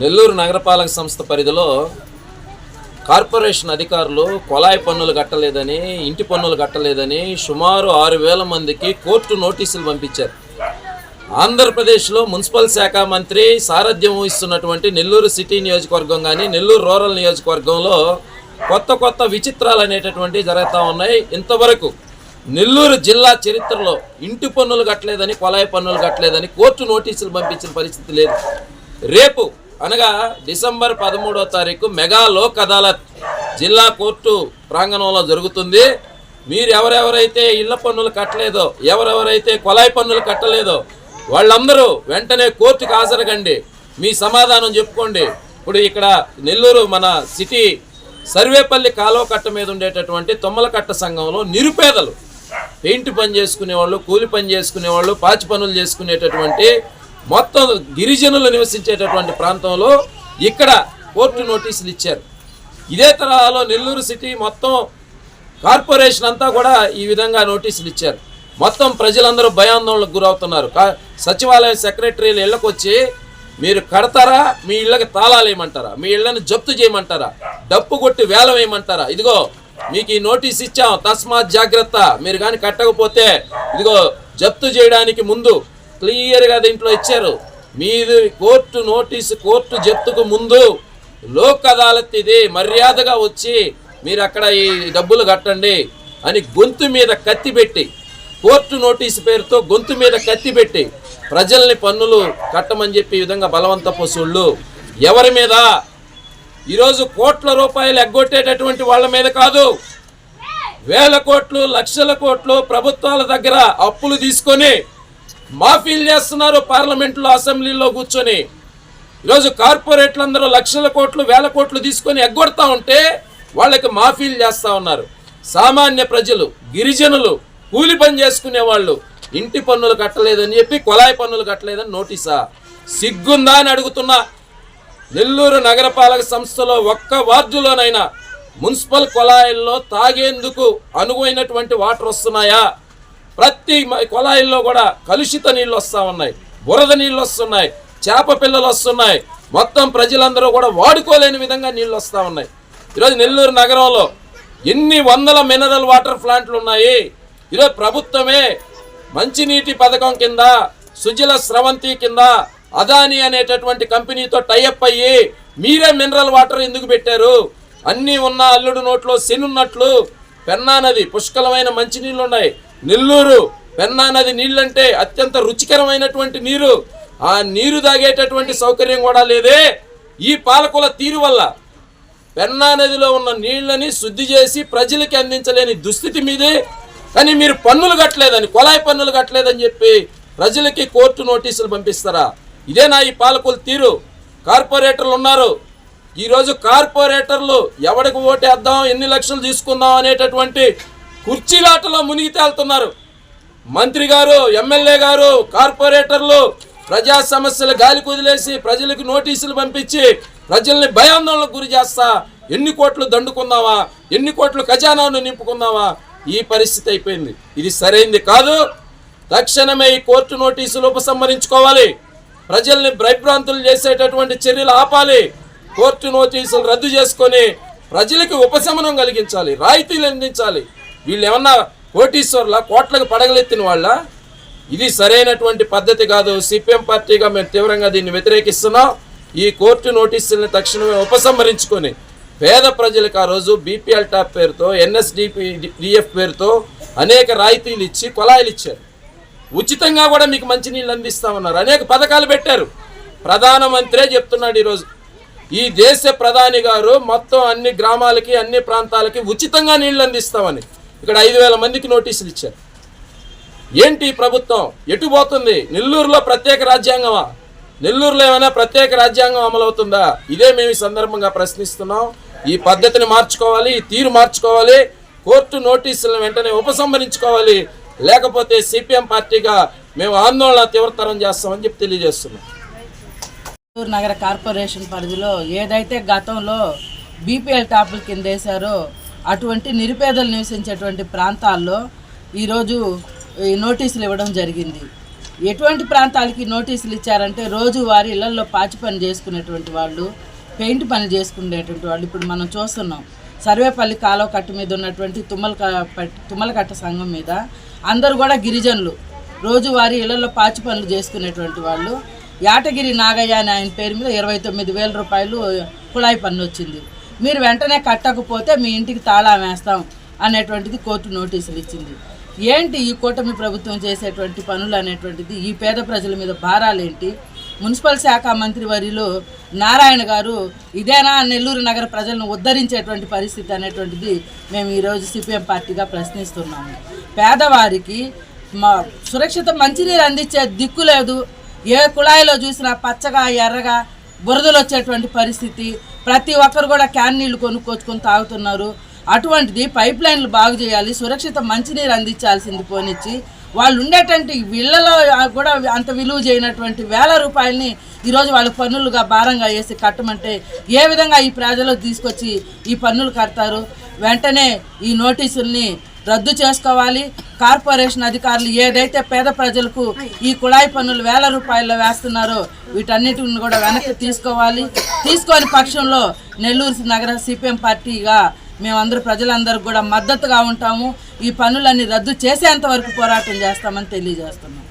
నెల్లూరు నగరపాలక సంస్థ పరిధిలో కార్పొరేషన్ అధికారులు కొలాయి పన్నులు కట్టలేదని ఇంటి పన్నులు కట్టలేదని సుమారు ఆరు వేల మందికి కోర్టు నోటీసులు పంపించారు. ఆంధ్రప్రదేశ్లో మున్సిపల్ శాఖ మంత్రి సారథ్యం వహిస్తున్నటువంటి నెల్లూరు సిటీ నియోజకవర్గం కానీ నెల్లూరు రూరల్ నియోజకవర్గంలో కొత్త కొత్త విచిత్రాలు అనేటటువంటివి జరుగుతూ ఉన్నాయి. ఇంతవరకు నెల్లూరు జిల్లా చరిత్రలో ఇంటి పన్నులు కట్టలేదని కొలాయి పన్నులు కట్టలేదని కోర్టు నోటీసులు పంపించిన పరిస్థితి లేదు. రేపు అనగా డిసెంబర్ పదమూడో తారీఖు మెగా లోక్ అదాలత్ జిల్లా కోర్టు ప్రాంగణంలో జరుగుతుంది. మీరు ఎవరెవరైతే ఇళ్ళ పన్నులు కట్టలేదో ఎవరెవరైతే కొలాయి పన్నులు కట్టలేదో వాళ్ళందరూ వెంటనే కోర్టుకు హాజరగండి. మీ సమాధానం చెప్పుకోండి. ఇప్పుడు ఇక్కడ నెల్లూరు మన సిటీ సర్వేపల్లి కాలువ కట్ట మీద ఉండేటటువంటి తొమ్మలకట్ట సంఘంలో నిరుపేదలు పెయింట్ పని చేసుకునే వాళ్ళు కూలి పని చేసుకునే వాళ్ళు పాచి పనులు చేసుకునేటటువంటి మొత్తం గిరిజనులు నివసించేటటువంటి ప్రాంతంలో ఇక్కడ కోర్టు నోటీసులు ఇచ్చారు. ఇదే తరహాలో నెల్లూరు సిటీ మొత్తం కార్పొరేషన్ అంతా కూడా ఈ విధంగా నోటీసులు ఇచ్చారు. మొత్తం ప్రజలందరూ భయాందోళనకు గురవుతున్నారు. కా- సచివాలయం సెక్రటరీలు ఇళ్ళకు వచ్చి మీరు కడతారా? మీ ఇళ్ళకి తాళాలు వేయమంటారా? మీ ఇళ్ళను జప్తు చేయమంటారా? డప్పు కొట్టి వేల వేయమంటారా? ఇదిగో మీకు ఈ నోటీస్ ఇచ్చాం. తస్మాత్ జాగ్రత్త. మీరు కానీ కట్టకపోతే ఇదిగో జప్తు చేయడానికి ముందు క్లియర్గా దీంట్లో ఇచ్చారు. మీది కోర్టు నోటీసు కోర్టు జప్తుకు ముందు లోక్ అదాలత్ ఇది మర్యాదగా వచ్చి మీరు అక్కడ ఈ డబ్బులు కట్టండి అని గొంతు మీద కత్తి పెట్టి కోర్టు నోటీసు పేరుతో గొంతు మీద కత్తి పెట్టి ప్రజల్ని పన్నులు కట్టమని చెప్పి విధంగా బలవంత పశువుళ్ళు ఎవరి మీద? ఈరోజు కోట్ల రూపాయలు ఎగ్గొట్టేటటువంటి వాళ్ళ మీద కాదు. వేల కోట్లు లక్షల కోట్లు ప్రభుత్వాల దగ్గర అప్పులు తీసుకొని మాఫీలు చేస్తున్నారు పార్లమెంట్లో అసెంబ్లీలో కూర్చొని. ఈరోజు కార్పొరేట్లందరూ లక్షల కోట్లు వేల కోట్లు తీసుకొని ఎగ్గొడతా ఉంటే వాళ్ళకి మాఫీలు చేస్తూ ఉన్నారు. సామాన్య ప్రజలు గిరిజనులు కూలి పని చేసుకునే వాళ్ళు ఇంటి పన్నులు కట్టలేదని చెప్పి కొలాయి పన్నులు కట్టలేదని నోటీసా? సిగ్గుందా అని అడుగుతున్నా. నెల్లూరు నగరపాలక సంస్థలో ఒక్క వార్డులోనైనా మున్సిపల్ కొలాయిల్లో తాగేందుకు అనువైనటువంటి వాటర్ వస్తున్నాయా? ప్రతి మ- కొలాయిల్లో కూడా కలుషిత నీళ్ళు వస్తూ ఉన్నాయి. బురద నీళ్ళు వస్తున్నాయి. చేప పిల్లలు వస్తున్నాయి. మొత్తం ప్రజలందరూ కూడా వాడుకోలేని విధంగా నీళ్ళు వస్తూ ఉన్నాయి. ఈరోజు నెల్లూరు నగరంలో ఎన్ని వందల మినరల్ వాటర్ ప్లాంట్లు ఉన్నాయి. ఈరోజు ప్రభుత్వమే మంచినీటి పథకం కింద సుజల స్రవంతి కింద అదాని అనేటటువంటి కంపెనీతో టైఅప్ అయ్యి మీరే మినరల్ వాటర్ ఎందుకు పెట్టారు? అన్నీ ఉన్న అల్లుడు నోట్లో శనున్నట్లు పెన్నా నది పుష్కలమైన మంచినీళ్ళు ఉన్నాయి. నెల్లూరు పెన్నా నది నీళ్ళంటే అత్యంత రుచికరమైనటువంటి నీరు. ఆ నీరు తాగేటటువంటి సౌకర్యం కూడా లేదే. ఈ పాలకుల తీరు వల్ల పెన్నా నదిలో ఉన్న నీళ్ళని శుద్ధి చేసి ప్రజలకి అందించలేని దుస్థితి మీదే. కానీ మీరు పన్నులు కట్టలేదని కొలాయి పన్నులు కట్టలేదని చెప్పి ప్రజలకి కోర్టు నోటీసులు పంపిస్తారా? ఇదేనా ఈ పాలకుల తీరు. కార్పొరేటర్లు ఉన్నారు. ఈరోజు కార్పొరేటర్లు ఎవడికి ఓటేద్దాం ఎన్ని లక్షలు తీసుకుందాం అనేటటువంటి కుర్చీలాటలో మునిగి తేలుతున్నారు మంత్రి గారు ఎమ్మెల్యే గారు కార్పొరేటర్లు ప్రజా సమస్యలు గాలి కుదిలేసి ప్రజలకు నోటీసులు పంపించి ప్రజల్ని భయాందోళనకు గురి చేస్తా ఎన్ని కోట్లు దండుకుందామా ఎన్ని కోట్లు ఖజానాను నింపుకుందామా ఈ పరిస్థితి అయిపోయింది. ఇది సరైంది కాదు. తక్షణమే ఈ కోర్టు నోటీసులు ఉపసంహరించుకోవాలి. ప్రజల్ని భయభ్రాంతులు చేసేటటువంటి చర్యలు ఆపాలి. కోర్టు నోటీసులు రద్దు చేసుకొని ప్రజలకు ఉపశమనం కలిగించాలి రాయితీలు అందించాలి. వీళ్ళు ఏమన్నా కోటీశ్వర్ల కోట్లకు పడగలెత్తిన వాళ్ళ? ఇది సరైనటువంటి పద్ధతి కాదు. సిపిఎం పార్టీగా మేము తీవ్రంగా దీన్ని వ్యతిరేకిస్తున్నాం. ఈ కోర్టు నోటీసుల్ని తక్షణమే ఉపసంహరించుకొని పేద ప్రజలకు ఆ రోజు బీపీఎల్ టాప్ పేరుతో ఎన్ఎస్డిపి డిఎఫ్ పేరుతో అనేక రాయితీలు ఇచ్చి కొలాయిలు ఇచ్చారు. ఉచితంగా కూడా మీకు మంచినీళ్ళు అందిస్తామన్నారు. అనేక పథకాలు పెట్టారు. ప్రధానమంత్రే చెప్తున్నాడు ఈరోజు. ఈ దేశ ప్రధాని గారు మొత్తం అన్ని గ్రామాలకి అన్ని ప్రాంతాలకి ఉచితంగా నీళ్ళు అందిస్తామని. ఇక్కడ ఐదు వేల మందికి నోటీసులు ఇచ్చారు. ఏంటి ప్రభుత్వం? ఎటు పోతుంది? నెల్లూరులో ప్రత్యేక రాజ్యాంగమా? నెల్లూరులో ఏమైనా ప్రత్యేక రాజ్యాంగం అమలవుతుందా? ఇదే మేము ఈ సందర్భంగా ప్రశ్నిస్తున్నాం. ఈ పద్ధతిని మార్చుకోవాలి ఈ తీరు మార్చుకోవాలి కోర్టు నోటీసులను వెంటనే ఉపసంహరించుకోవాలి. లేకపోతే సిపిఎం పార్టీగా మేము ఆందోళన తీవ్రతరం చేస్తామని చెప్పి తెలియజేస్తున్నాం. నెల్లూరు నగర కార్పొరేషన్ పరిధిలో ఏదైతే గతంలో బీపీఎల్ టాపుల కింద వేశారో అటువంటి నిరుపేదలు నివసించేటువంటి ప్రాంతాల్లో ఈరోజు ఈ నోటీసులు ఇవ్వడం జరిగింది. ఎటువంటి ప్రాంతాలకి నోటీసులు ఇచ్చారంటే రోజు వారి ఇళ్ళలో పాచి పని చేసుకునేటువంటి వాళ్ళు పెయింట్ పని చేసుకునేటువంటి వాళ్ళు ఇప్పుడు మనం చూస్తున్నాం. సర్వేపల్లి కాలువ కట్ట మీద ఉన్నటువంటి తుమ్మల తుమ్మలకట్ట సంఘం మీద అందరూ కూడా గిరిజనులు. రోజువారీ ఇళ్ళలో పాచి పనులు చేసుకునేటువంటి వాళ్ళు. యాటగిరి నాగయ్య అని ఆయన పేరు మీద ఇరవై తొమ్మిది వేల రూపాయలు కుళాయి పన్ను వచ్చింది. మీరు వెంటనే కట్టకపోతే మీ ఇంటికి తాళా వేస్తాం అనేటువంటిది కోర్టు నోటీసులు ఇచ్చింది. ఏంటి ఈ కూటమి ప్రభుత్వం చేసేటువంటి పనులు అనేటువంటిది? ఈ పేద ప్రజల మీద భారాలేంటి మున్సిపల్ శాఖ మంత్రి వరిలో నారాయణ గారు ఇదేనా నెల్లూరు నగర ప్రజలను ఉద్ధరించేటువంటి పరిస్థితి అనేటువంటిది మేము ఈరోజు సిపిఎం పార్టీగా ప్రశ్నిస్తున్నాము. పేదవారికి మా సురక్షిత మంచినీరు అందించే దిక్కు లేదు. ఏ కుళాయిలో చూసినా పచ్చగా ఎర్రగా బురదలు వచ్చేటువంటి పరిస్థితి. ప్రతి ఒక్కరు కూడా క్యాన్ నీళ్ళు కొనుక్కొచ్చుకొని తాగుతున్నారు. అటువంటిది పైప్ లైన్లు బాగు చేయాలి సురక్షిత మంచినీరు అందించాల్సింది పోనిచ్చి వాళ్ళు ఉండేటువంటి వీళ్ళలో కూడా అంత విలువ చేయనటువంటి వేల రూపాయలని ఈరోజు వాళ్ళు పన్నులుగా భారంగా వేసి కట్టమంటే ఏ విధంగా ఈ ప్రజలు తీసుకొచ్చి ఈ పన్నులు కడతారు? వెంటనే ఈ నోటీసుల్ని రద్దు చేసుకోవాలి. కార్పొరేషన్ అధికారులు ఏదైతే పేద ప్రజలకు ఈ కుళాయి పన్నులు వేల రూపాయల్లో వేస్తున్నారో వీటన్నిటిని కూడా వెనక్కి తీసుకోవాలి. తీసుకోని పక్షంలో నెల్లూరు నగర సిపిఎం పార్టీగా మేమందరూ ప్రజలందరూ కూడా మద్దతుగా ఉంటాము. ఈ పనులన్నీ రద్దు చేసేంత వరకు పోరాటం చేస్తామని తెలియజేస్తున్నాం.